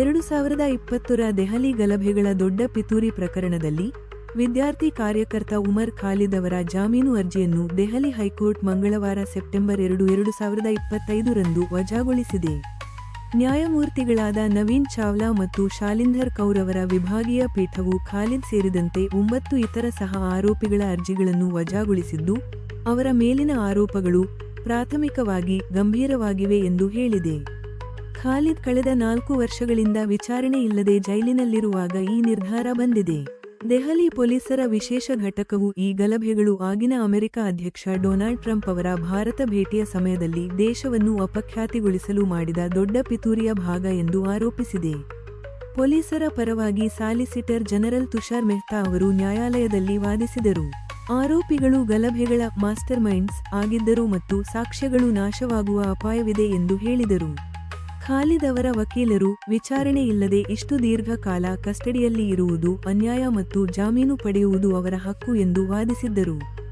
ಎರಡು ಸಾವಿರದ ಇಪ್ಪತ್ತರ ದೆಹಲಿ ಗಲಭೆಗಳ ದೊಡ್ಡ ಪಿತೂರಿ ಪ್ರಕರಣದಲ್ಲಿ ವಿದ್ಯಾರ್ಥಿ ಕಾರ್ಯಕರ್ತ ಉಮರ್ ಖಾಲಿದ್ ಅವರ ಜಾಮೀನು ಅರ್ಜಿಯನ್ನು ದೆಹಲಿ ಹೈಕೋರ್ಟ್ ಮಂಗಳವಾರ ಸೆಪ್ಟೆಂಬರ್ ಎರಡು ಎರಡು ಸಾವಿರದ ಇಪ್ಪತ್ತೈದರಂದು ವಜಾಗೊಳಿಸಿದೆ. ನ್ಯಾಯಮೂರ್ತಿಗಳಾದ ನವೀನ್ ಚಾವ್ಲಾ ಮತ್ತು ಶಾಲಿಂಧರ್ ಕೌರ್ ಅವರ ವಿಭಾಗೀಯ ಪೀಠವು ಖಾಲಿದ್ ಸೇರಿದಂತೆ ಒಂಬತ್ತು ಇತರ ಸಹ ಆರೋಪಿಗಳ ಅರ್ಜಿಗಳನ್ನು ವಜಾಗೊಳಿಸಿದ್ದು, ಅವರ ಮೇಲಿನ ಆರೋಪಗಳು ಪ್ರಾಥಮಿಕವಾಗಿ ಗಂಭೀರವಾಗಿವೆ ಎಂದು ಹೇಳಿದೆ. ಖಾಲಿದ್ ಕಳೆದ ನಾಲ್ಕು ವರ್ಷಗಳಿಂದ ವಿಚಾರಣೆ ಇಲ್ಲದೆ ಜೈಲಿನಲ್ಲಿರುವಾಗ ಈ ನಿರ್ಧಾರ ಬಂದಿದೆ. ದೆಹಲಿ ಪೊಲೀಸರ ವಿಶೇಷ ಘಟಕವು ಈ ಗಲಭೆಗಳು ಆಗಿನ ಅಮೆರಿಕ ಅಧ್ಯಕ್ಷ ಡೊನಾಲ್ಡ್ ಟ್ರಂಪ್ ಅವರ ಭಾರತ ಭೇಟಿಯ ಸಮಯದಲ್ಲಿ ದೇಶವನ್ನು ಅಪಖ್ಯಾತಿಗೊಳಿಸಲು ಮಾಡಿದ ದೊಡ್ಡ ಪಿತೂರಿಯ ಭಾಗ ಎಂದು ಆರೋಪಿಸಿದೆ. ಪೊಲೀಸರ ಪರವಾಗಿ ಸಾಲಿಸಿಟರ್ ಜನರಲ್ ತುಷಾರ್ ಮೆಹ್ತಾ ಅವರು ನ್ಯಾಯಾಲಯದಲ್ಲಿ ವಾದಿಸಿದರು. ಆರೋಪಿಗಳು ಗಲಭೆಗಳ ಮಾಸ್ಟರ್ ಮೈಂಡ್ಸ್ ಆಗಿದ್ದರು ಮತ್ತು ಸಾಕ್ಷ್ಯಗಳು ನಾಶವಾಗುವ ಅಪಾಯವಿದೆ ಎಂದು ಹೇಳಿದರು. ಖಾಲಿದ್ ಅವರ ವಕೀಲರು ವಿಚಾರಣೆ ಇಲ್ಲದೆ ಇಷ್ಟು ದೀರ್ಘಕಾಲ ಕಸ್ಟಡಿಯಲ್ಲಿ ಇರುವುದು ಅನ್ಯಾಯ ಮತ್ತು ಜಾಮೀನು ಪಡೆಯುವುದು ಅವರ ಹಕ್ಕು ಎಂದು ವಾದಿಸಿದ್ದರು.